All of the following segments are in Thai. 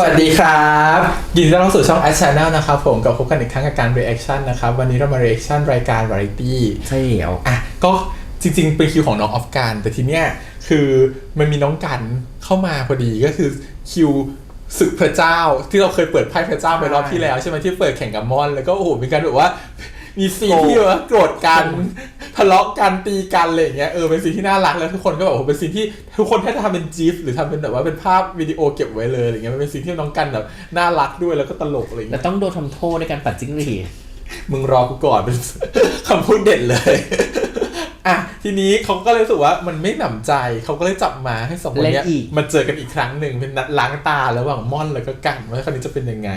สวัสดีครับ ยินดีต้อนรับสู่ช่อง a d Channel นะครับผมกับพบกันอีกครั้งกับการ reaction นะครับ วันนี้เรามา reaction รายการ variety ใช่แล้วอะก็จริงๆ เป็นคิวของน้องออฟกันแต่ทีเนี้ยคือมันมีน้องกันเข้ามาพอดีก็คือคิวศึกพระเจ้าที่เราเคยเปิดไพ่พระเจ้าไปรอบที่แล้วใช่ไหมที่เปิดแข่งกับมอน แล้วก็โอ้โหมีการแบบว่ามีซีนที่แบบว่าโกรธกัน ทะเลาะกันตีกันอะไรอย่างเงี้ยเออเป็นซีนที่น่ารักแล้วทุกคนก็แบบโอ้โหเป็นซีนที่ทุกคนแค่ทำเป็นจีฟหรือทำเป็นแบบว่าเป็นภาพวิดีโอเก็บไว้เลยอะไรเงี้ยมันเป็นซีนที่น้องกันแบบน่ารักด้วยแล้วก็ตลกอะไรอย่างแล้เงี้วยต้องโดนทำโทษในการปัดจิ้งหรีดมึงรอกูก่อนเป็น คำพูดเด็ดเลย อะทีนี้เขาก็เลยรู้สึกว่ามันไม่หนำใจเขาก็เลยจับมาให้สองคนเนี้ยมาเจอกันอีกครั้งหนึ่งเป็นนัดล้างตาระหว่างม่อนแล้วก็กันว่าคราวนี้จะเป็นยังไง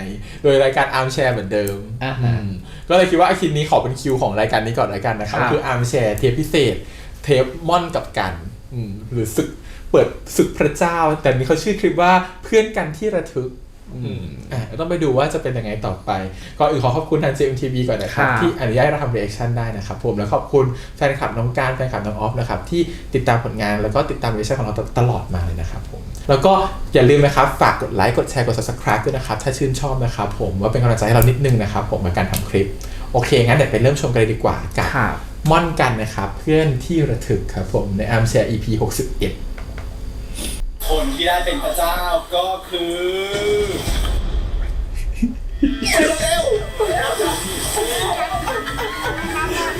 โดยรายการอาร์มแชร์เหมือนเดิม อ่าอืฮะมก็เลยคิดว่าไอาคินนี้ขอเป็นคิวของรายการนี้ก่อนรายการนะครับครับ คืออาร์มแชร์เทปพิเศษ เทปม่อนกับกันอืมหรือศึกเปิดศึกพระเจ้า แต่นี้เขาชื่อคลิปว่าเพื่อนกันที่ระทึก อืมอะต้องไปดูว่าจะเป็นยังไงต่อไป ก่อนอื่นขอขอบคุณทาง JMTV ก่อนนะครับครับที่อนุญาตให้เราทำ reaction ได้นะครับผมแล้วขอบคุณแฟนคลับน้องการแฟนคลับน้องออฟนะครับที่ติดตามผลงานแล้วก็ติดตาม reaction ของเราตลอดมาเลยนะครับผมแล้วก็อย่าลืมนะครับฝากกดไลค์กดแชร์กด subscribe ด้วยนะครับถ้าชื่นชอบนะครับผมว่าเป็นกำลังใจให้เรานิดนึงนะครับผมในการทำคลิปโอเคงั้นเดี๋ยวไปเริ่มชมกันเลยดีกว่ากับ ค่ะ ม่อนกันนะครับ เพื่อนที่ระทึกครับผมใน Arm Share EP 61 คนที่ได้เป็นพระเจ้าก็คือ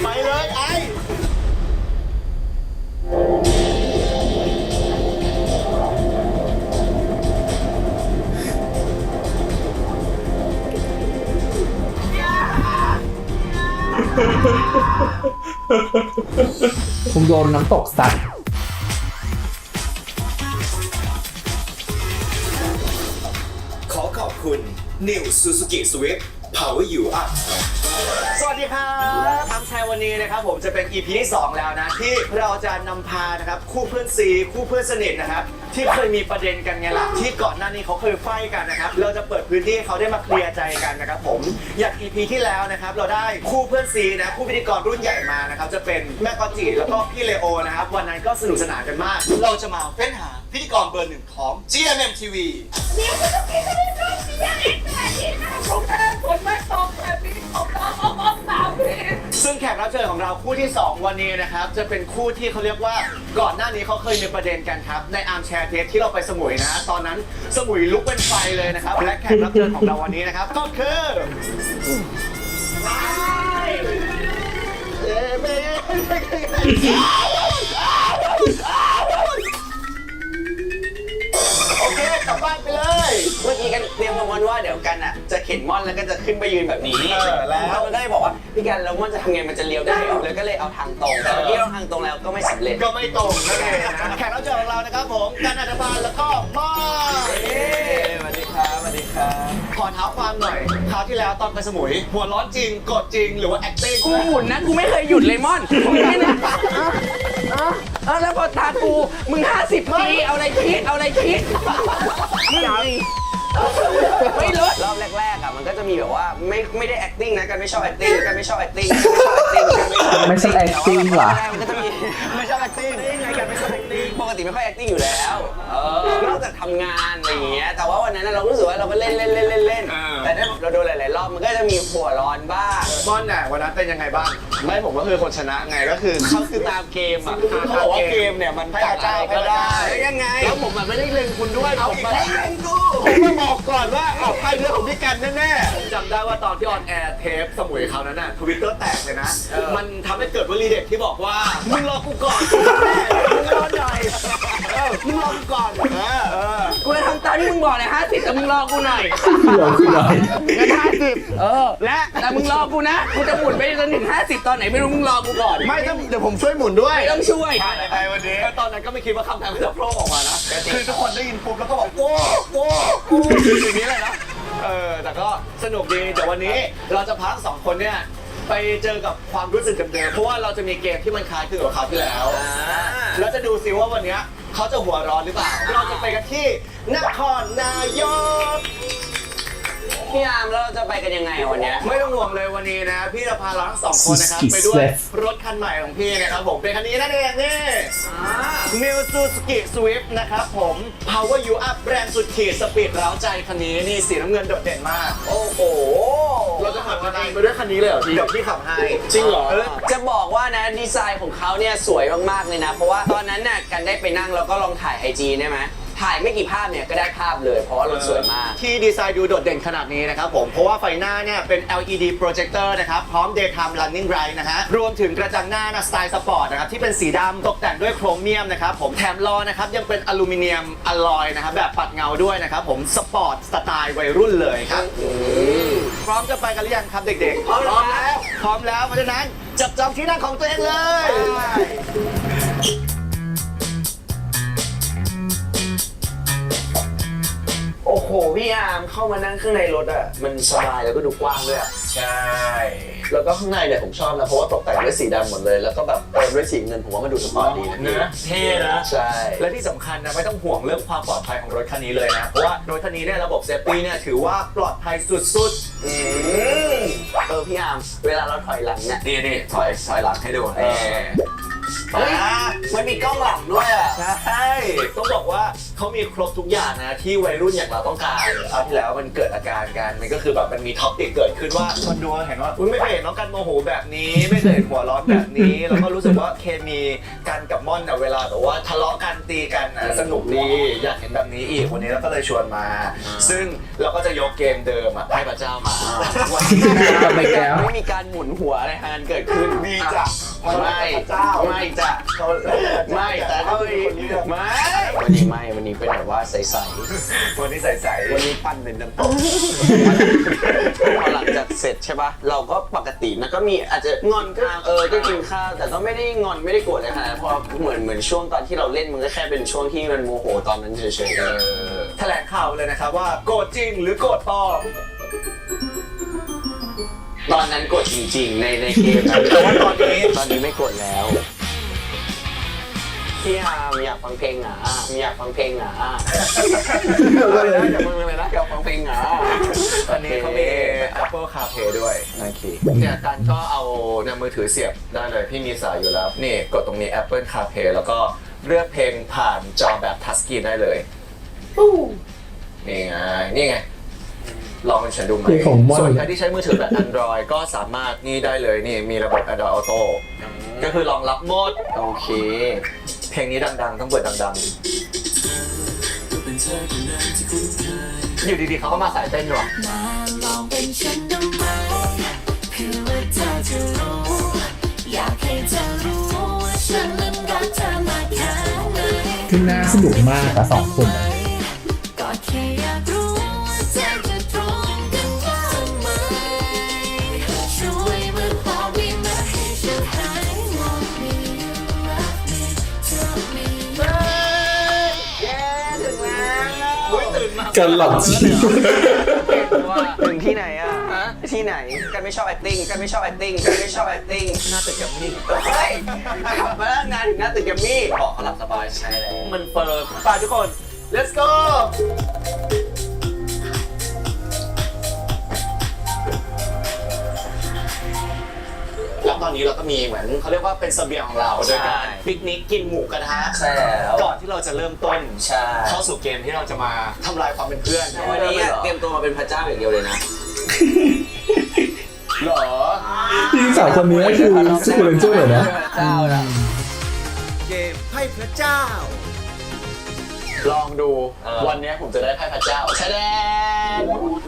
ไปเลยไอ้คงโดนน้ำตกสัตว์ New Suzuki Swift Power You Up สวัสดีครับทำชัยวันนี้นะครับผมจะเป็น EP ที่ 2 แล้วนะ ที่เราจะนำพานะครับ คู่เพื่อนซีคู่เพื่อนสนิทนะครับ ที่เคยมีประเด็นกันไงล่ะที่ก่อนหน้านี้เขาเคยไฟกันนะครับ เราจะเปิดพื้นที่ให้เขาได้มาเคลียร์ใจกันนะครับผมอย่าง EP ที่แล้วนะครับ เราได้คู่เพื่อนซีนะคู่พิธีกรรุ่นใหญ่มานะครับจะเป็นแม่กอจิแล้วก็พี่เลโอนะครับวันนั้นก็สนุกสนานกันมาก เราจะมาเฟ้นหา พิธีกรเบอร์หนึ่งของ GMM TV เดี๋ยวจะต้องมีคดีความเสียเองแต่ที่หน้าของเธอฝนไม่ตกแบบนี้ของเราก็มองสามเพศซึ่งแขกรับเชิญของเราคู่ที่ 2 วันนี้นะครับ จะเป็นคู่ที่เขาเรียกว่าก่อนหน้านี้เขาเคยมีประเด็นกันครับ ในอาร์มแชร์เทปที่เราไปสมุยนะ ตอนนั้นสมุยลุกเป็นไฟเลยนะครับ และแขกรับเชิญของเราวันนี้นะครับ ก็คือ โอเคกลับบ้านไปเลย เมื่อกี้กันเตรียมกันว่าเดี๋ยวกันอะจะเข็นม่อนแล้วก็จะขึ้นไปยืนแบบนี้เออแล้ว มันก็เลยบอกว่าพี่กันแล้วม่อนจะทำไงมันจะเลี้ยวได้เหรอเลยก็เลยเอาทางตรงแต่เมื่อกี้เราทางตรงแล้วก็ไม่สำเร็จ ก็ไม่ตรงนั่นเองนะแขกรับเชิญของเรานะครับผมกันอัตภานแล้วก็ม่อนสวัสดีครับสวัสดีครับ ขอเท้าความหน่อยคราวที่แล้วตอนไปสมุย หัวร้อนจริงกดจริงหรือว่า acting กูหมุนนะกูไม่เคยหยุดเลยม่อนกูไม่นะ เออเออแล้วพอทากูมึง 50ทีเอาอะไรคิดเอาอะไรคิดมึงไม่ลดรอบแรกๆอะมันก็จะมีแบบว่าไม่ไม่ได้ acting นะกันไม่ชอบ acting กันไม่ชอบ acting กันไม่ชอบ acting กันไม่ชอบไม่ใช่ acting เหรอมันก็จะมีไม่ชอบ acting ได้ยังไงกันไม่ชอบ acting ปกติไม่ค่อย acting อยู่แล้วเออนอกจากทำงานอะไรอย่างเงี้ย แต่ว่าวันนั้นเรารู้สึกว่าเราก็เล่นเล่นเล่นเล่นเล่นแต่ถ้าเราโดนหลายๆรอบมันก็จะมีหัวร้อนบ้างม่อนเนี่ยวันนั้นเป็นยังไงบ้าง ไม่ผมก็คือคนชนะไงก็คือ เขาคือตามเกมอะเขาบอกว่าเกมเนี่ยมันให้พระเจ้าก็ได้แล้วยังไง แล้วผมแบบไม่ได้เล็งคุณด้วยผมแบบเล่นกูผมมาบอกก่อนว่าเอาไพ่เรื่องของพี่กันแน่จำได้ว่าตอนที่ออนแอร์เทปสมุยเขานั้นน่ะทวิตเตอร์แตกเลยนะ มันทำให้เกิดวลีเด็ดที่บอกว่า มึงรอกูก่อนมึงรอหน่อยเออมึงรอกูก่อนเออเออกูจะทำตามที่มึงบอกเลยห้าสิบแต่มึงรอกูหน่อยเราคืออะไรงั้นห้าสิบเออและแต่มึงรอกูนะกูจะหมุนไปจนถึงห้าสิบตอนไหนไม่รู้มึงรอกูก่อนๆไม่ต้องเดี๋ยวผมช่วยหมุนด้วยไม่ต้องช่วยในวันนี้ตอนนั้นก็ไม่คิดว่าคำแพงมันจะโผล่ออกมานะคือทุกคนได้ยินปุ๊บแล้วก็บอกโอ้โอ้โอ้อย่างนี้เลยนะเออแต่ก็สนุกดีแต่วันนี้เราจะพาทั้งสองคนเนี่ย ไปเจอกับความรู้สึกเดิมๆเพราะว่าเราจะมีเกมที่มันคล้ายคลึงกับคราวที่แล้ว แล้วจะดูซิว่าวันเนี้ยเขาจะหัวร้อนหรือเปล่า เราจะไปกันที่นครนายก พี่อาร์มแล้วเราจะไปกันยังไงวันเนี้ย ไม่ต้องห่วงเลยวันนี้นะ พี่จะพาเราทั้งสองคนนะครับ Suzuki ไปด้วย Swift รถคันใหม่ของพี่นะครับผมเป็นคันนี้นั่นเองนี่ New Suzuki Swift นะครับผม Power You Up แรงสุดขีดสปีดร้าวใจคันนี้นี่สีน้ำเงินโดดเด่นมาก โอ้โห เราจะขับกันเองไปด้วยคันนี้เลยเหรอเดี๋ยวพี่ขับให้จริงเหรอ จะบอกว่านะดีไซน์ของเขาเนี่ยสวยมากๆเลยนะ เพราะว่าตอนนั้นน่ะกันได้ไปนั่งแล้วก็ลองถ่ายไอจีได้ไหม ถ่ายไม่กี่ภาพเนี่ยก็ได้ภาพเลย เพราะว่ารถสวยมาก ที่ดีไซน์ดูโดดเด่นขนาดนี้นะครับผม เพราะว่าไฟหน้าเนี่ยเป็น LED projector นะครับ พร้อม daytime running light นะฮะ รวมถึงกระจังหน้านะสไตล์สปอร์ตนะครับ ที่เป็นสีดำตกแต่งด้วยโครเมียมนะครับผม แถมล้อนะครับ ยังเป็นอลูมิเนียมอลลอยนะครับ แบบปัดเงาด้วยนะครับผม สปอร์ตสไตล์วัยรุ่นเลยครับ พร้อมจะไปกันหรือยังครับเด็กๆ พร้อมแล้ว พร้อมแล้ว เพราะฉะนั้นจับจองที่นั่งของตัวเองเลย โอ้โห พี่อาร์มเข้ามานั่งข้างในรถอะ มันสบายแล้วก็ดูกว้างด้วยอะใช่ แล้วก็ข้างในเนี่ยผมชอบนะ เพราะว่าตกแต่งด้วยสีดำหมดเลย แล้วก็แบบเติมด้วยสีเงินผมว่ามันดูสปอร์ตดีนะเนื้อเท่นะ ใช่ และที่สำคัญนะไม่ต้องห่วงเรื่องความปลอดภัยของรถคันนี้เลยนะ เพราะว่ารถคันนี้เนี่ยระบบเซฟตี้เนี่ยถือว่าปลอดภัยสุดอืมเออพี่อาร์มเวลาเราถอยหลังเนี่ย ๆ นี่นี่ถอยถอยหลังให้ดูเออ เฮ้ยอ่ามันมีกล้องหลังด้วยอะใช่ต้องบอกว่าเขามีครบทุกอย่างนะ ที่วัยรุ่นอย่างเราต้องการคราวที่แล้วมันเกิดอาการกันมันก็คือแบบมันมีท็อปติกเกิดขึ้นว่าคนดูเห็นว่าอุ้ยไม่เคยเห็นน้องกันโมโหแบบนี้ ไม่เคยเห็นหัวร้อนแบบนี้แล้วก็รู้สึกว่าเคมีกันกับม่อนเนี่ยเวลาแบบว่าทะเลาะกันตีกันนะสนุกดีอยากเห็นแบบนี้อีกวันนี้เราก็เลยชวนมา ซึ่งเราก็จะยกเกมเดิมอะให้พระเจ้ามาวันนี้กลับไปแก้วไม่มีการหมุนหัวอะไรทางนั้นเกิดขึ้นดีจ้ะ ไม่เจ้าไม่จ้ะไม่แต่เขาเป็นคนเลือกไม่วันนี้ไม่วันนี้เป็นแบบว่าใสวันนี้ใสๆๆวันนี้ปั้นเป็นน้ำตกพอหลังจากเสร็จใช่ปะเราก็ปกตินะก็มีอาจจะงอนก็เออก็กินข้าวแต่ก็ไม่ได้งอนไม่ได้โกรธอะไรขนาดนั้นเพราะเหมือนเหมือนช่วงตอนที่เราเล่นมันก็แค่เป็นช่วงที่มันโมโหตอนนั้นเฉยๆเออแถลงข่าวเลยนะครับว่าโกรธจริงหรือโกรธปลอม ตอนนั้นโกรธจริงๆ ในในเกมนะแต่ว่าตอนนี้ตอนนี้ไม่โกรธแล้วพี่อามอยากฟังเพลงอะอะอยากฟังเพลงอะอะอะไรนะอยากฟังอะไรนะอยากฟังเพลงอะตอนนี้เขามี Apple CarPlay ด้วยโอเคเนี่ยการก็เอาเนี่ยมือถือเสียบได้เลยพี่มีสายอยู่แล้ว นี่กดตรงนี้ Apple CarPlay แล้วก็เลือกเพลงผ่านจอแบบทัชสกรีนได้เลยนี่ไงนี่ไง ลองเป็นฉันดูไหมเพลงของม่อน ส่วนใครที่ใช้มือถือแบบ Android ก็สามารถนี่ได้เลยนี่มีระบบ Android Auto ก็คือรองรับหมด โอเค เพลงนี้ดังๆ ต้องเปิดดังๆ อยู่ดีๆเขาก็มาสายเต้นด้วยมาลองเป็นฉันดูไหมเพื่อว่าเธอจะรู้ อยากให้เธอรู้ว่าฉันนั้นรักเธอมากแค่ไหน คือน่าสนุกมากอะสองคนอะ กันหลับจริงว่าถึงที่ไหนอะ ที่ไหน กันไม่ชอบ acting กันไม่ชอบ acting กันไม่ชอบ acting หน้าตึกแกรมมี่เฮ้ยขับมาตั้งนานถึงหน้าตึกแกรมมี่บอกเขาหลับสบายใช่แล้วมันเฟิร์มไปทุกคน let's go ตอนนี้เราก็มีเหมือนเขาเรียกว่าเป็นเสบียงของเราโดยการปิกนิกกินหมูกระทะใช่แล้วก่อนที่เราจะเริ่มต้นใช่เข้าสู่เกมที่เราจะมาทำลายความเป็นเพื่อนวันนี้อะเตรียมตัวมาเป็นพระเจ้าอย่างเดียวเลยนะหรอจริงสาวคนนี้คือสุขุเลนจูเลยนะพระเจ้านะเกมไพ่พระเจ้า ลองดูวันนี้ผมจะได้ไพ่พระเจ้าแชดง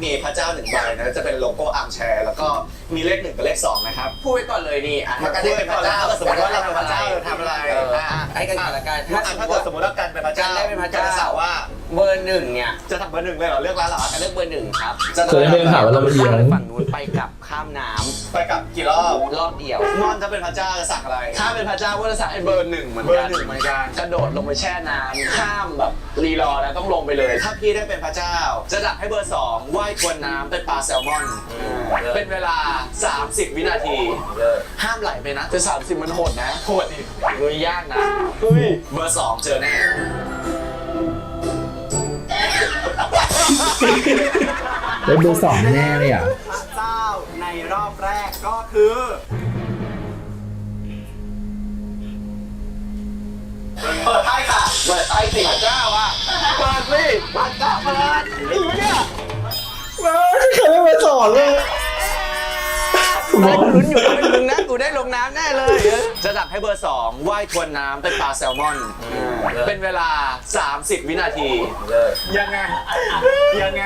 มีพระเจ้าหนึ่งใบนะจะเป็นโลโก้อาร์มแชร์แล้วก็ มีเลขหนึ่งกับเลขสองนะครับ พูดไว้ก่อนเลยนี่อะมันก็ได้เป็นพระเจ้าสมมติว่าเราเป็นพระเจ้าเราทำอะไรเอออะให้กันก่อนละกันถ้าถ้าสมมถ้าติเกิดว่าสมมติว่ากันเป็นพระเจ้ากันได้เป็นพระเจ้าก็จะสาวว่าเบอร์หนึ่งเนี่ยจะทำเบอร์หนึ่งเลยเหรอเลือกร้านเหรอจะเลือกเบอร์หนึ่งครับจะได้ไม่ถามว่าเราเป็นเอียงข้ามไปฝั่งนู้นไปกลับข้ามน้ไปกลับกี่รอบำรอบเดียว มอนถ้าเป็นพระเจ้าจะสั่งอะไร ถ้าเป็นพระเจ้าก็จะสั่งให้เบอร์หนึ่งเหมือนเบอกัร์หนึ่งเหมือนกันกระโดดลงไปแช่น้ำข้ามแบบรีรอแล้วต้องลงไปเลย ถ้าพี่ได้เป็นพระเจ้า จะดักให้เบอร์สองว่ายทวนน้ำเป็นปลาแซลมอน เป็นเวลา30 วินาที ห้ามไหลไปนะจะสามสิบมันโหดนะ โหดดิมันยากนะ เฮ้ย เบอร์สองเจอแน่ แล้วเบอร์สองแน่เลยอะ พระเจ้าในรอบแรกก็คือเปิดไพ่ค่ะเปิดไอสิพระเจ้าอะเปิดสิพระเจ้าเปิดใครไม่มาสอนเลย กูลุ้นอยู่ว่าเป็นมึงนะกูได้ลงน้ำแน่เลย จะจับให้เบอร์ 2 ว่ายทวนน้ำเป็นปลาแซลมอน เป็นเวลา 30 วินาที ยังไง ยังไง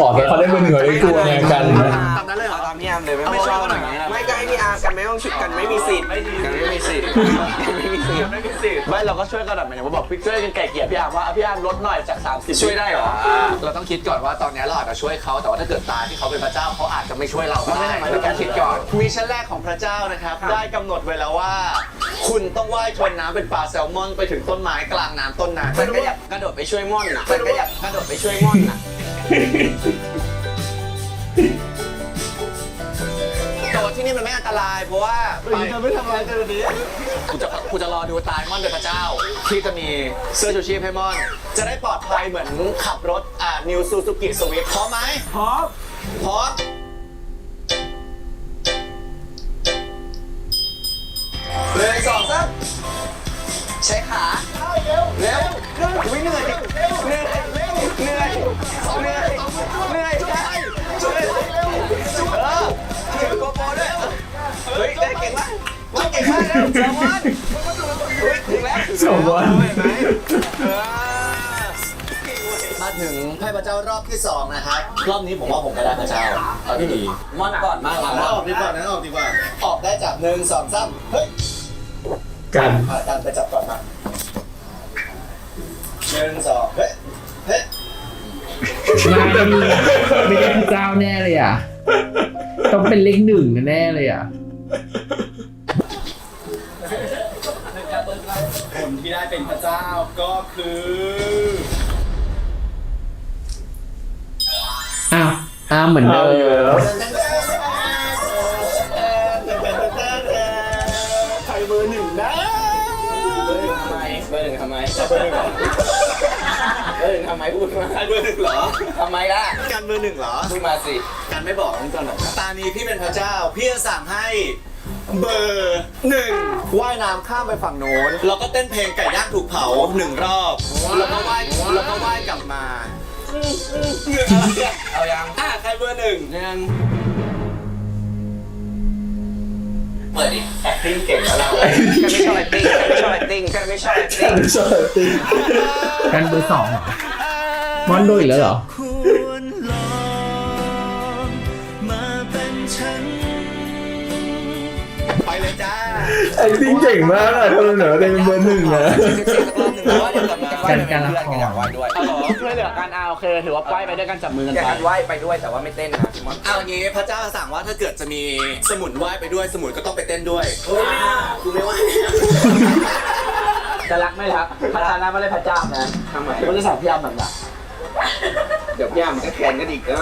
ขอแค่เขาได้เป็นหน่วยได้กลัวไงกันนะตามนั้นเลยเหรอตามพี่อาร์มเลยไม่ไม่ไม่ชชออบบหหน่น่ออยยนะไม่ก็ให้พี่อาร์มกันไม่ต้องชุดกันไม่มีสิทธิ์ไม่ดีกันไม่มีสิทธิ์กันไม่มีสิทธิ์ไม่มีสิทธิ์ไม่เราก็ช่วยกันแบบหมายถึงว่าบอกพี่ช่วยกันไก่เกลี่ยพี่อาร์มว่าพี่อาร์มลดหน่อยจาก 30 ช่วยได้เหรอเราต้องคิดก่อนว่าตอนนี้เราอาจจะช่วยเขาแต่ว่าถ้าเกิดตาที่เขาเป็นพระเจ้าเขาอาจจะไม่ช่วยเราก็ได้เราต้องคิดก่อนมิชชั่นแรกของพระเจ้านะครับ ได้กำหนดไว้แล้วว่า คุณต้องว่ายทวนน้ำเป็นปลาแซลมอนไปถึงต้นไม้กลางน้ำต้นนั้นมันก็อยากกระโดดไปช่วยม่อนน่ะมันก็อยากกระโดดไปช่วยม่อนน่ะแต่ว่าที่นี่มันไม่อันตราย เพราะว่าไปจะไม่ทำอะไรกันวันนี้ กูจะกูจะรอดูตายม่อนเป็นพระเจ้า ที่จะมีเสื้อชูชีพให้ม่อน จะได้ปลอดภัยเหมือนขับรถอ่านิวซูซูกิสวิฟพร้อมไหมพร้อมพร้อม ใช้ขาเร็วเร็วอุ้ยเหนื่อยเหนื่อยเหนื่อยเหนื่อยเหนื่อยเหนื่อยใช่ช่วยเร็วเออถือโกโปรด้วยเฮ้ยได้เก่งมากว่าเก่งมากเร็วแซลมอนเฮ้ยถึงแล้วสองวันมาถึงไพ่พระเจ้ารอบที่สองนะครับรอบนี้ผมว่าผมก็ได้พระเจ้าเอาที่ดีมอนก่อนมากอมาอกดีกว่านั้นออกดีกว่าออกได้จากหนึ่งสองสามเฮ้ย กันอะกันไปจับก่อนมาหนึ่งสองเฮ้ยเฮ้ยไม่ไม่ได้พระเจ้าแน่เลยอะ ต้องเป็นเลขหนึ่งแน่เลยอะ ผลที่ได้เป็นพระเจ้าก็คืออ้าวอ้าวเหมือนเดิมใค ทำไมเบอร์หนึ่งเบอร์หนึ่งทำไมพูดมาใครเบอร์หนึ่งเหรอทำไมล่ะกันเบอร์หนึ่งเหรอพูดมาสิกันไม่บอกมึงก่อนหรอกตานี้พี่เป็นพระเจ้าพี่จะสั่งให้เบอร์หนึ่งว่ายน้ำข้ามไปฝั่งโน้นแล้วก็เต้นเพลงไก่ย่างถูกเผาหนึ่งรอบแล้วก็ว่ายแล้วก็ว่ายกลับมาเอายังอะใครเบอร์หนึ่งหนึ่ง เปิดดิ acting เก่งแล้วเรากันไม่ชอบ acting กันไม่ชอบ acting กันไม่ชอบ acting ชอบติกันเบอร์สองเหรอมอนโดอีกแล้วเหรอไปเลยจ้าไอ้จริงเก่งมากอะคนเหนือได้เป็นเบอร์หนึ่งนะกันการละครอยากไหว้ด้วยเอาเหรอช่วยเหลือ กันเอาโอเคถือว่าไปไปด้วยกันจับมือกันอยากไปกันไหว้ไปด้วยแต่ว่าไม่เต้นนะพี่มอนเอางี้พระเจ้าสั่งว่าถ้าเกิดจะมีสมุนไหว้ไปด้วยสมุนก็ต้องไปเต้นด้วยเฮ้ยกูไม่ไหวจะรักไม่รักพระเจ้านะไม่ได้พระเจ้านะทำไมมันจะสั่งพี่อาร์มแบบไหน เดี๋ยวพี่อาร์มมันก็แคนกันอีกนะ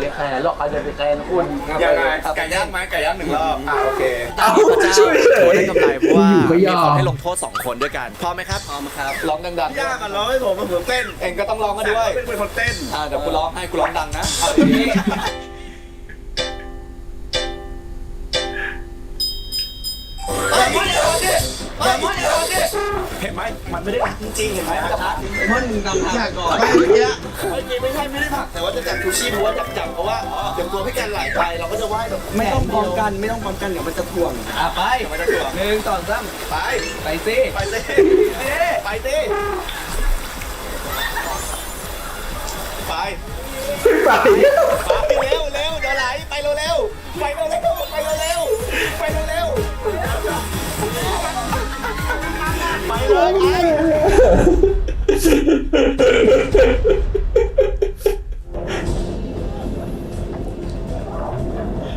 เรียกแคร์หรอกเขาจะไปแคร์คุณยังไงไก่ย่างไหมไก่ย่างหนึ่งรอบอะโอเคเอาพระเจ้าช่วยเลยโดนได้กำไรเพราะว่าอยู่ก็ยอมมีคนให้ลงโทษสองคนด้วยกันพร้อมไหมครับพร้อมครับร้องดังๆยากอะร้องให้ผมมาผมเต้นเองก็ต้องร้องกันด้วยเป็นคนเต้นอ่าเดี๋ยวกูร้องให้กูร้องดังนะเอาดีเเห็นไหมมันไม่ได้ผักจริงๆเห็นไหมจะพักมันนำทางก่อนไม่เมื่อกี้เมื่อกี้ไม่ใช่ไม่ได้ผักแต่ว่าจะจับชูชีพเพราะว่าจับจับเพราะว่าเดี๋ยวตัวพี่กันไหลไปเราก็จะว่ายแบบไม่ต้องพร้อมกันไม่ต้องพร้อมกันเดี๋ยวมันจะถ่วงอะไปเดี๋ยวมันจะถ่วงหนึ่งสองสามไปไปสิไปสิไปสิไปไปไปเร็วเร็วเดี๋ยวไหลไปเร็วเร็วไปเร็วเร็วไปเร็วเร็วไปเร็วเร็ว เลยไป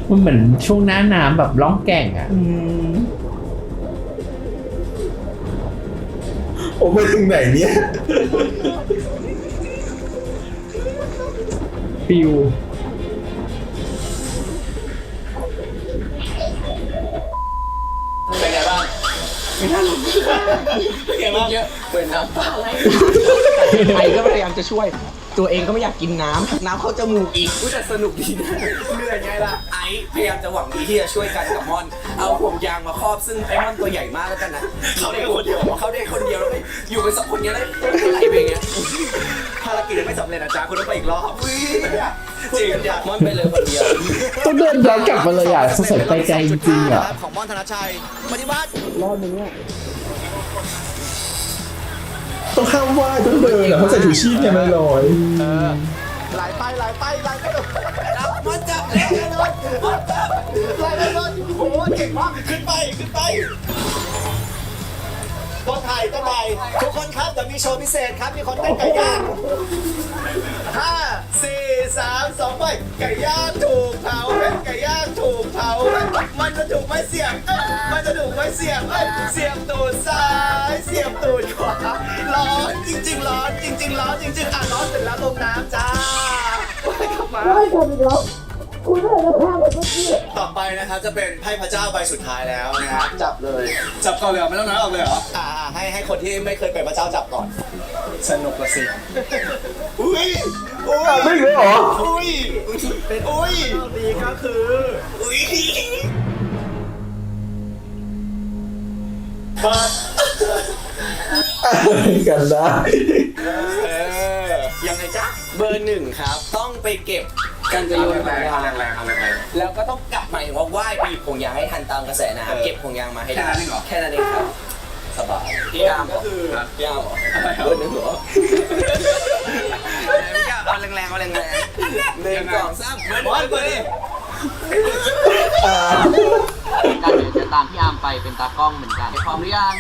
มันเหมือนช่วงหน้าน้ำแบบล่องแก่งอะโอ้ไปถึงไหนเนี่ย ฟิว เป็นไงบ้างเยอะเป็นน้ำตาไหลไทยก็พยายามจะช่วยจ ตัวเองก็ไม่อยากกินน้ำน้ำเข้าจมูกอีกอุ๊ยแต่สนุกดีนะเหนื่อยไงล่ะไอ้พยายามจะหวังดีที่จะช่วยกันกับม่อน เอาห่วงยางมาครอบซึ่งไอ้ม่อนตัวใหญ่มากแล้วกันนะเขาได้คนเดียวเขาได้คนเดียวแล้วเลยอยู่กันสองคนเนี้ยเลยไหลไปอย่างเงี้ยภารกิจยังไม่สำเร็จนะจ๊ะคุณต้องไปอีกรอบจริงจ้ะม่อนไปเลยคนเดียว ต้องเดินย้อนกลับมาเลยอะสงสัยไปไกลจริงๆอะ ของม่อนธนชัยปฏิบัติ ต้องข้ามว่ายต้องเดินอะเพราะใส่ถุงชีพเนี่ยมันลอยไหลไปไหลไปไหลไปจับม่อนจับเร็วไหลไปเลยโอ้โหเก่งมากขึ้นไปขึ้นไปต้นไทยต้นไทยทุกคนครับเดี๋ยวมีโชว์พิเศษครับมีคนเต้นไก่ย่างห้าสี่ สามสองไปไก่ย่างถูกเผาเไก่ย่างถูกเผาเฮ้ยมันจะถูกไม้เสียบเอ้ยมันจะถูกไม้เสียบเอ้ยเสียบตูดซ้ายเสียบตูดขวาร้อนจริง ๆ ร้อนจริง ๆ ร้อนจริงๆอะร้อนเสร็จแล้วลงน้ำจ้าไปกลับมา ต่อไปนะครับจะเป็นไพ่พระเจ้าใบสุดท้ายแล้วนะครับจับเลย จับก่อนเลยเหรอไม่ต้องน้อยออกเลยเหรออ่าให้ให้คนที่ไม่เคยเป็นพระเจ้าจับก่อน สนุกละสิอุ้ยอุ้ยไม่เลยเหรออุ้ยอุ้ยดีก็คืออุ้ยเปิดกันได้เออยังไงจ๊ะเบอร์หนึ่งครับ ต้องไปเก็บ กันจะโยนห่วงยางแรงๆเอาแรงแล้วก็ต้องกลับมาอย่างว่าว่ายไปหยิบห่วงยางให้ทันตามกระแสน้ำเก็บห่วงยางมาให้ได้แค่นั้นเองเหรอแค่นั้นเองครับสบายพี่ยามก็คือพี่ยามเหรอเบอร์หนึ่งเหรอพี่ยามเอาแรงๆเอาแรงๆหนึ่งสองสามเบอร์หนึ่งเบอร์หนึ่งกันเดี๋ยวจะตามพี่อาร์มไปเป็นตากล้องเหมือนกันพร้อมหรือยัง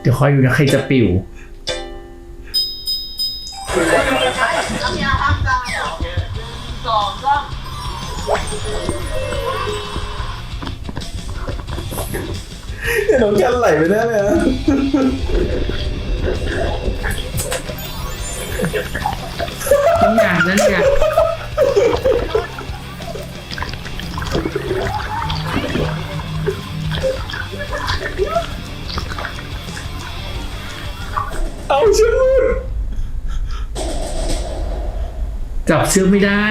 เดี๋ยวคอยดูนะใครจะปิวส องสามเนี่ยน้องกันไหลไปแน่เลยนะนั่นไงนั่นไงเอาเชือกหลุด จับเชือกไม่ได้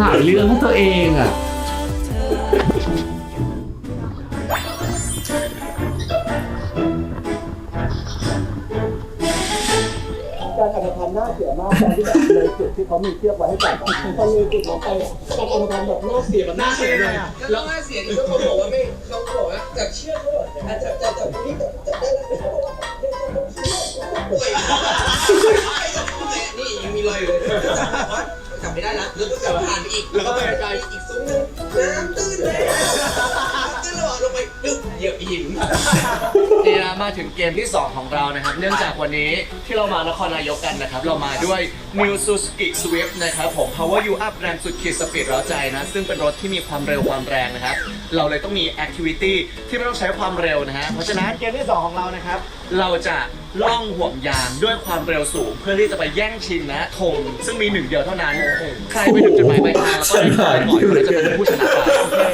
หาเรื่องให้ตัวเองอะ เลยจุดที่เขามีเชือกไว้ให้จับอะพอเลยจุดลงไปการอัตภัณฑ์แบบน่าเสียมันน่าเสียเลยอะแล้วน่าเสียที่เขาบอกว่าไม่เขาบอกว่าจับเชือกเขาบอกอะจับจับจับนี่จับจับได้แล้วเขาบอกว่านี่ยังมีรอยอยู่เลยจับไม่ได้นะแล้วก็กลับผ่านไปอีกแล้วก็ไปไกลอีกซุ้มนึงน้ำตื้นเลยตื้นระหว่างลงไปปึ๊บเหยียบหิน มาถึงเกมที่ 2 ของเรานะครับ เนื่องจากวันนี้ที่เรามานครนายกกันนะครับ เรามาด้วย New Suzuki Swift นะครับผม Power You Up แรงสุดขีดสปีดร้าใจนะ ซึ่งเป็นรถที่มีความเร็วความแรงนะครับ เราเลยต้องมี Activity ที่ไม่ต้องใช้ความเร็วนะฮะ เพราะฉะนั้นเกมที่2ของเรานะครับ เราจะล่องห่วงยางด้วยความเร็วสูง เพื่อที่จะไปแย่งชิงนะธงซึ่งมีหนึ่งเดียวเท่านั้น ใครไปถึงจุดหมายปลายทางแล้วก็ได้ก่อนคนนั้นจะเป็นผู้ชนะไปโอเค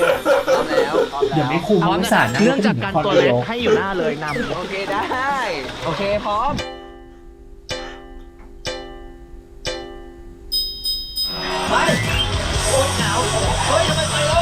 พร้อมแล้วพร้อมเดี๋ยวแล้วไม่คุมไม่สารนะเนื่องจากการตัวเล็กให้อยู่หน้าเลยนำโอเคได้ โอเคพร้อมไปโอ๊ยหนาวเฮ้ยทำไมไปแล้ว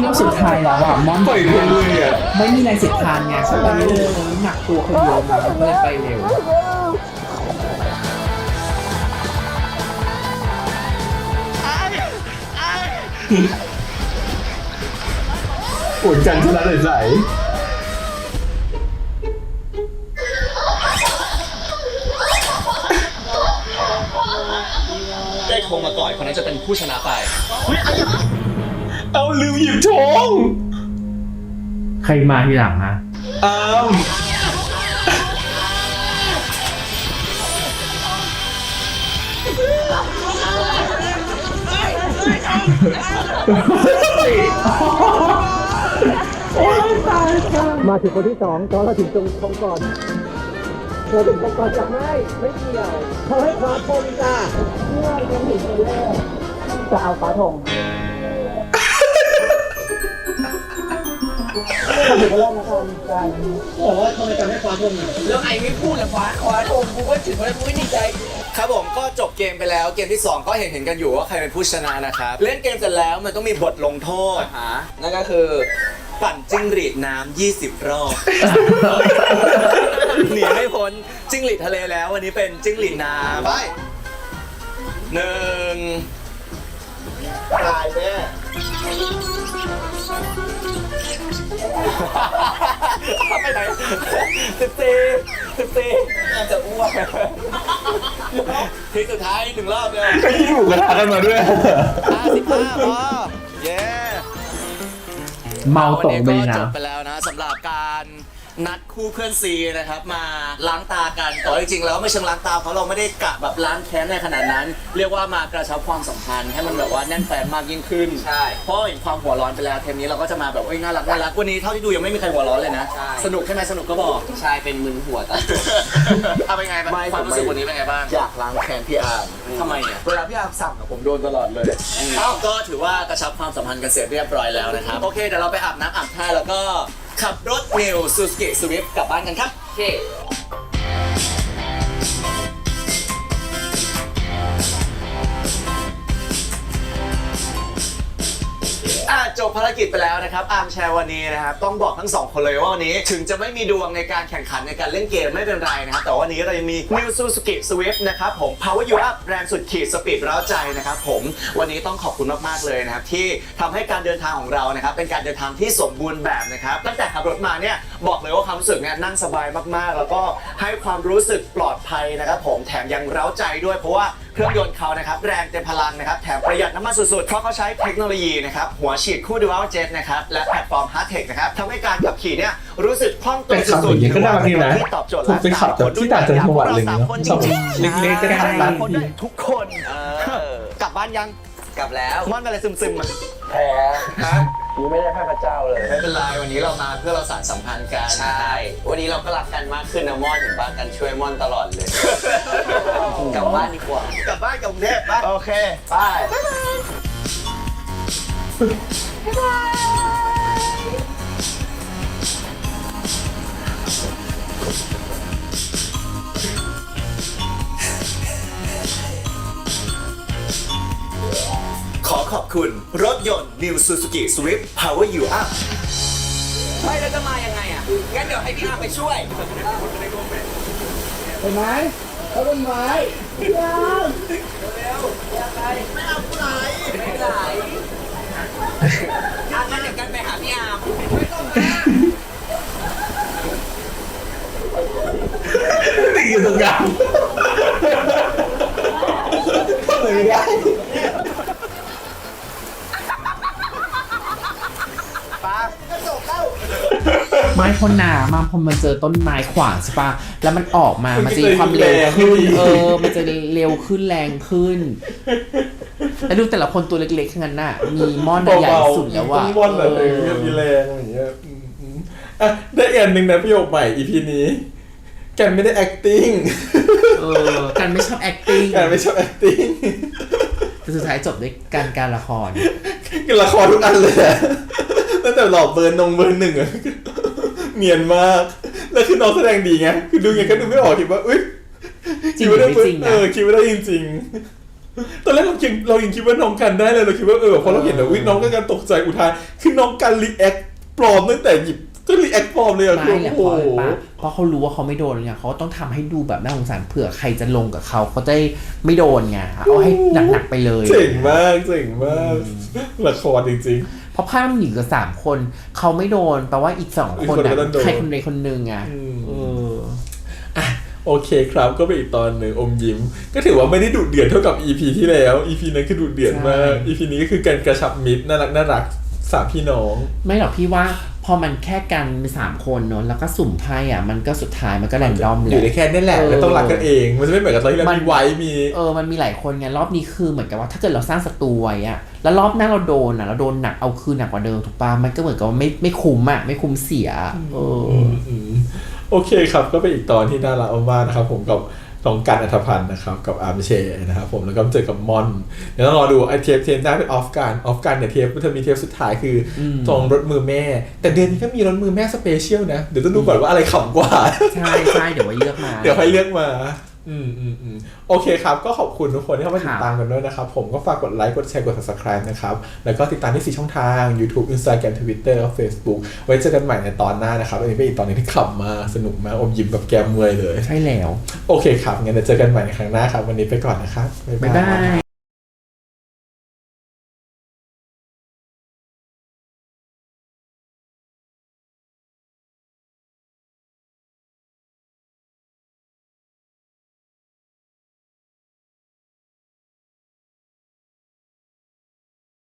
พี่ว่าสุดท้ายแล้วอะมอนปล่อยเร็วเลยอะไม่มีแรงเสียดทานไงเขาตอนนี้เลยน้ำหนักตัวเขาเยอะมาเขาเลยไปเร็วปวดกันชนะใสได้ธงมาก่อนคนนั้นจะเป็นผู้ชนะไปๆ เอาลืมหยิบชงใครมาทีหลังอะอ้ามมาถึงคนที่สองตอนเราถึงตรงทงก่อนเราถึงทงก่อนจับไม่ไม่เกี่ยวเขาให้คว้าธงจ้าเมื่อยังถึงคนแรกจะเอาคว้าธง เราถึงคนแรกนะครับการบอกว่าทำไมการให้คว้าธงแล้วไอ้ไม่พูดเลยคว้าคว้าธงกูก็ถึงแล้วกูไม่ดีใจ ครับผมก็จบเกมไปแล้วเกมที่ 2 ก็เห็นเห็นกันอยู่ว่าใครเป็นผู้ชนะนะครับ เล่นเกมเสร็จแล้วมันต้องมีบทลงโทษนั่นก็คือปั่นจิ้งหรีดน้ำ 20 รอบ หนีไม่พ้นจิ้งหรีดทะเลแล้ว วันนี้เป็นจิ้งหรีดน้ำไปหนึ่งตายแน่ ไปไหนสิบสี่สิบสี่น่าจะอ้วกทีสุดท้ายหนึ่งรอบเลยก็ยิ่งหมูกระทะกันมาด้วย ห้าสิบห้าพอเย้เมาตกไปวันนี้นะก็จบไปแล้วนะสำหรับการ นัดคู่เพื่อนซีนะครับมาล้างตากันแต่ว่าจริงๆแล้วไม่เชิงล้างตาเพราะเราไม่ได้กะแบบล้างแค้นในขนาดนั้น เรียกว่ามากระชับความสัมพันธ์ให้มันแบบว่าแน่นแฟนมากยิ่งขึ้นใช่ เพราะเห็นความหัวร้อนไปแล้วเทปนี้เราก็จะมาแบบเอ้ยน่ารักน่ารักวันนี้เท่าที่ดูยังไม่มีใครหัวร้อนเลยนะ ใช่ สนุกใช่ไหมสนุกก็บอก ชายเป็นมึนหัวตาเอาเป็นไงบ้างความรู้สึกวันนี้เป็นไงบ้าง อยากล้างแค้นพี่อาร์มทำไมเนี่ย เวลาพี่อาร์มสั่งอะผมโดนตลอดเลยเอ้าก็ถือว่ากระชับความสัมพันธ์กันเสร็จเรียบร้อยแล้วนะครับ โอเคเดี๋ยวเราไปอาบน้ำอาบท่าแล้วก็ ขับรถเนิวซูสเกะสวิฟกลับบ้านกันครับ โอเค จบภารกิจไปแล้วนะครับอาร์มแชร์วันนี้นะครับต้องบอกทั้งสองคนเลยว่าวันนี้ถึงจะไม่มีดวงในการแข่งขันในการเล่นเกมไม่เป็นไรนะครับแต่วันนี้เรายังมี New Suzuki Swift นะครับผม Power You Up แรงสุดขีดสปีดร้าใจนะครับผมวันนี้ต้องขอบคุณมากๆเลยนะครับที่ทำให้การเดินทางของเรานะครับเป็นการเดินทางที่สมบูรณ์แบบนะครับตั้งแต่ขับรถมาเนี่ยบอกเลยว่าความรู้สึกเนี่ยนั่งสบายมากๆ แล้วก็ให้ความรู้สึกปลอดภัยนะครับผมแถมยังเร้าใจด้วยเพราะว่าเครื่องยนต์เขานะครับแรงเต็มพลังนะครับแถมประหยัดน้ำมันสุดๆ เพราะเขาใช้เทคโนโลยีนะครับหัวฉีดคู่ Dual Jet นะครับและแพลตฟอร์ม Hard Tech นะครับทำให้การขับขี่เนี่ยรู้สึกคล่องตัวเป็นขับสุดอย่างนี้ๆก็น่ารักดีนะที่ตอบโจทย์ผมเป็นขับแบบที่ต่างจังหวัดเลยเนอะพวกเราสามคนจริงๆเล็กๆก็น่ารักสามคนด้วยทุกคนกลับบ้านยังกลับแล้วม่อนอะไรซึมๆอะแพ้ ฮะกูไม่ได้แพ้พระเจ้าเลย ไม่เป็นไรวันนี้เรามาเพื่อเราสานสัมพันธ์กันใช่ วันนี้เราก็รักกันมากขึ้นนะม่อนเห็นปะกันช่วยม่อนตลอดเลย กลับบ้านดีกว่ากลับบ้านกับกรุงเทพปะโอเค ไป คุณ รถยนต์ New Suzuki Swift Power You Up ไม่แล้วจะมายังไงอะ งั้นเดี๋ยวให้พี่อาร์มไปช่วย เห็นไหมเขาเป็นไม้พี่อาร์มเร็วๆยังไงไม่เอาผู้ไหลไม่ไหลอะงั้นเดี๋ยวกันไปหาพี่อาร์มไม่ต้องมาตีอยู่ตรงกลางเลยไม่ได้ ไม้คนหนามาพอมันเจอต้นไม้ขวางใช่ปะแล้วมันออกมา มันจะมีความเร็วขึ้น เออ มันจะเร็วขึ้นแรงขึ้น แล้วดูแต่ละคนตัวเล็กๆทั้งนั้นน่ะ มีม่อนใหญ่สุดแล้วว่ะต้องม่อนแบบเองมีแรงอย่างเงี้ยอืมอืมอะได้อีกอันหนึ่งนะประโยคใหม่ EP นี้แกไม่ได้ acting เออกันไม่ชอบ acting แกไม่ชอบ acting แต่สุดท้ายจบด้วยการการละครคือละครทุกอันเลยอะ ตั้งแต่หลอกเบอร์นงเบอร์หนึ่งอะเนียนมาก แล้วคือน้องแสดงดีไง คือดูยังไงก็ดูไม่ออกคิดว่าอุ้ยจริงคิดว่าได้หรือไม่จริงนะเออคิดว่าได้จริงๆตอนแรกเรายังเรายังคิดว่าน้องกันได้เลยเราคิดว่าเออพอเราเห็นแล้วอุ้ยน้องก็การตกใจอุทานคือน้องกันรีแอคปลอมตั้งแต่หยิบก็รีแอคปลอมเลยอะคือไม่แหละโอ้เพราะอะไรโหปะเพราะเขารู้ว่าเขาไม่โดนไงเขาก็ต้องทำให้ดูแบบน่าสงสารเผื่อใครจะลงกับเขาเขาจะได้ไม่โดนไงเอาให้หนักๆไปเลยเจ๋งมากเจ๋งมากละครจริงเพ ราะภาพมันอยู่กับสามคน เขาไม่โดนแปลว่าอีกสองคนอีกคนน่ะก็ต้องโดน ใครคนใดคนหนึ่งอะอืมเออๆอะโอเคครับก็เป็นอีกตอนหนึ่งอมยิ้ม ก็ถือว่าไม่ได้ดุเดือดเท่ากับ EP ที่แล้ว EP นั้นคือดุเดือดมาก EP นี้ก็คือการกระชับมิตรน่ารักน่ารักสามพี่น้อง ไม่หรอกพี่ว่า พอมันแค่กันเป็นสามคนเนอะแล้วก็สุ่มไพ่อะ มันก็สุดท้ายมันก็แรนดอมอเลยู่ในยแค่นี้แหละเออแล้วต้องรักกันเอง มันจะไม่เหมือนกับตอนที่เรามันมีไว้มีเออมันมีหลายคนไงรอบนี้คือเหมือนกับว่าถ้าเกิดเราสร้างศัตรูไว้อะแล้วรอบหน้าเราโดนอะเราโดนหนักเอาคืนหนักกว่าเดิมถูกปะมันก็เหมือนกับว่าไม่ไม่คุ้มอะไม่คุ้มเสียเออ อืมโอเคครับก็เป็นอีกตอนที่น่ารักมากๆนะครับผมกับ น้องการอัธพันธ์นะครับกับอาร์มเชย์นะครับผมแล้วก็เจอกับมอนเดี๋ยวต้องรอดูไอเทปเทปหน้าเป็นออฟการออฟการเนี่ยเทปมันจะมีเทปสุดท้ายคืออมจองรถมือแม่ แต่เดือนนี้ก็มีรถมือแม่สเปเชียลนะ เดี๋ยวต้องดูก่อนว่าอะไรขำกว่า ใช่ใช่เดี๋ยวไว้เลือกมา เดี๋ยวให้เลือกมา อืมอืมอืมโอเคครับ ก็ขอบคุณทุกคนที่เข้ามาติดตามกันด้วยนะครับ ผมก็ฝากกดไลค์ กดแชร์ กด subscribe นะครับ แล้วก็ติดตามที่4ช่องทาง YouTube Instagram Twitter Facebook ไว้เจอกันใหม่ในตอนหน้านะครับ อันนี้เป็นอีกตอนหนึงที่ขำมากสนุกมากอมยิ้มแบบแก้มเมื่อยเลย ใช่แล้ว โอเคครับ งั้นเดี๋ยวเจอกันใหม่ในครั้งหน้าครับ วันนี้ไปก่อนนะครับ บ๊ายบาย